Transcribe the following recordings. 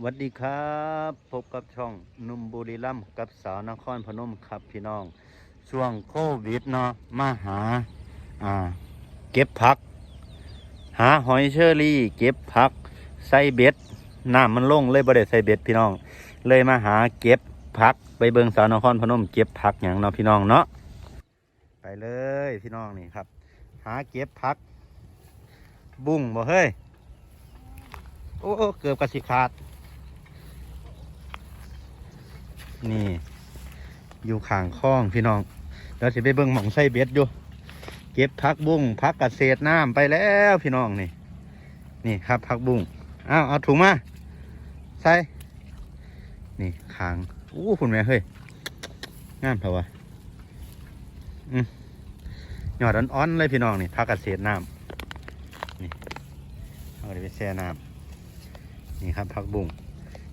สวัสดีครับ พบกับช่องนุ่มบุรีรัมย์กับสาวนครพนมครับพี่น้อง ช่วงโควิดเนาะมาหาอ่าเก็บผัก หาหอยเชอรี่ เก็บผักใส่เบ็ดน้ำมันลงเลยบ่ได้ใส่เบ็ดพี่น้อง เลยมาหาเก็บผักไปเบิงสาวนครพนม เก็บผักอย่างเนาะพี่น้องเนาะไปเลยพี่น้องนี่ครับ หาเก็บผัก บุ้งบ่เฮ้ยโอ้โอ้เกือบกระสิขาด นี่ อยู่ข้างคลองพี่น้องเดี๋ยวสิไปเบิ่งหม่องไส้เบ็ดอยู่ เก็บพักบุ้งพักกระเศษน้ำไปแล้วพี่น้องนี่ นี่ครับพักบุ้งอ้าวเอาถุงมาใส่นี่ขางอู้คุณแม่เฮ้ยงามเถอะวะอืมยอดอ่อนๆเลยพี่น้องนี่พักกระเศษน้ำนี่เอาไปแช่น้ำนี่ครับพักบุ้ง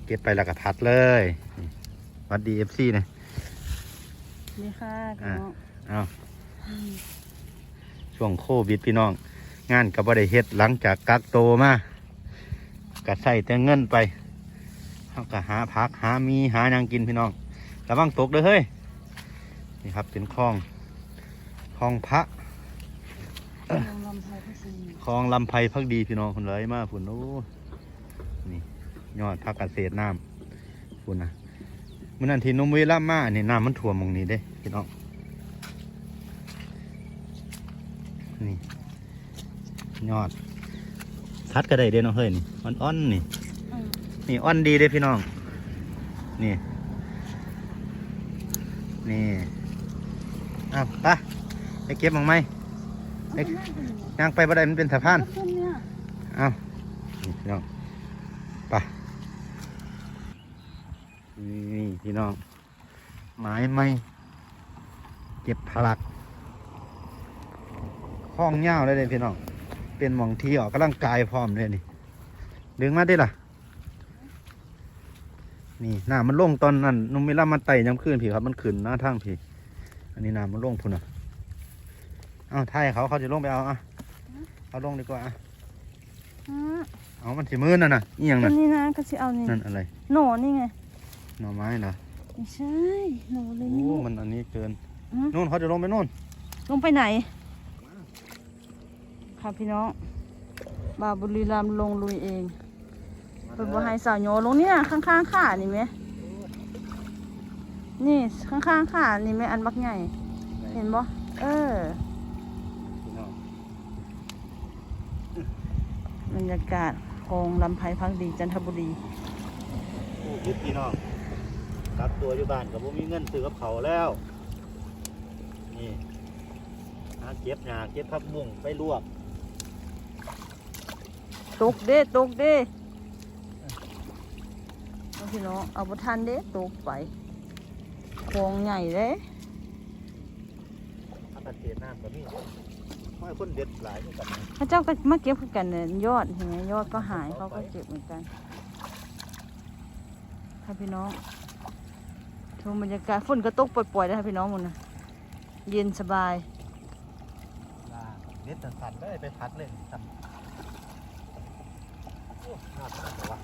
เก็บไปแล้วก็พัดเลยนี่ วัดดีเอฟซีนะนี่ค่ะพี่อ่าน้องเอาช่วงโควิดพี่น้อง งานก็บ่ได้เฮ็ดหลังจากกักโตวมาก็ใส่แต่เงินไปเขาก็หาพักหามีหาหยังกินพี่น้องระวังตกเด้อเฮ้ยนี่ครับเป็นคลองคลองพระลงลำไทยพัศนีคลองลำไพพักดีพี่น้องคนเลยมาฝุ่นโอ้นี่ยอดพักเกษตรน้ำฝุ่นนะ มื่อนั้นที่นมเวล่ามานี่น้ำมันท่วมมองนี้เด้พี่น้องนี่ยอดคัดก็ได้เด้เนาะเฮ้ยนี่อ่อนอ่อนๆนี่นี่อ่อนดีเด้พี่น้อง นี่ นี่อาวไปไปเก็บมังไหมเอาไปนั่งกันอยู่ย่างไปบ่ได้มันเป็นสะพานแล้วนเนี่ยเอานี่พี่น้องไปนี่ พี่น้องไม้ไม่เก็บพลักข้องเง่าวเลยเลยพี่น้อง เป็นหมองที่ออกกำลังกายพร้อมเลยนี่ ดึงมาได้ล่ะ นี่น้ำมันลงตอนนั้นนุ่มมิล่ามันไต่ย้ำขึ้นพี่ครับ มันขึ้นหน้าทางพี่ อันนี้น้ำมันลงพุ่นอะเอาไทยเขาเขาจะลงไปเอาอะเอาลงดีกว่าอะอ่าเอามันสิมือนั่นน่ะอีหยังอันั่นนนี้นะก็จะเอานี่นั่นอะไรหน่อนี่ไง หน่อไม้เหรอไม่ใช่หน่อเลยโอ้นี่มันอันนี้เกินอืมนู่นเขาจะลงไปนู่นลงไปไหน ค่ะพี่น้อง บาบุรีรัมย์ลงลุยเองเป็นบัวไฮสาวโยลงเนี่ยข้างๆขานี่ไหมนี่ข้างๆขานี่ไหมอันบักใหญ่ เห็นบ่เออพี่น้องบรรยากาศคลองลำไพพักดีจันทบุรี โอ้ยึดพี่น้อง กักตัวอยู่บ้านกับผมมีเงินซื้อกับเขาวแล้ว นี่หาเก็บหญ้าเก็บผักบุ้งไปลวกตกเด้ตกเด้เอาพี่น้องเอาประทันเด้ตกไปคลองใหญ่เด้อากาศเทน้ำก็มีห้อยคนเด็ดหลายเหมือนกันนะพระเจ้าก็มาเก็บคือกันเนี่ยยอดเห็นไหมยอดก็หายเขาก็เก็บเหมือนกันค่ะพี่น้อง ชมบรรยากาศฝนก็ตกปล่อยๆนะคะพี่น้องมันนะเย็นสบายเด็ดสั่นๆได้ไปพัดเลยสั่นโอ้น่าทานแต่ว่า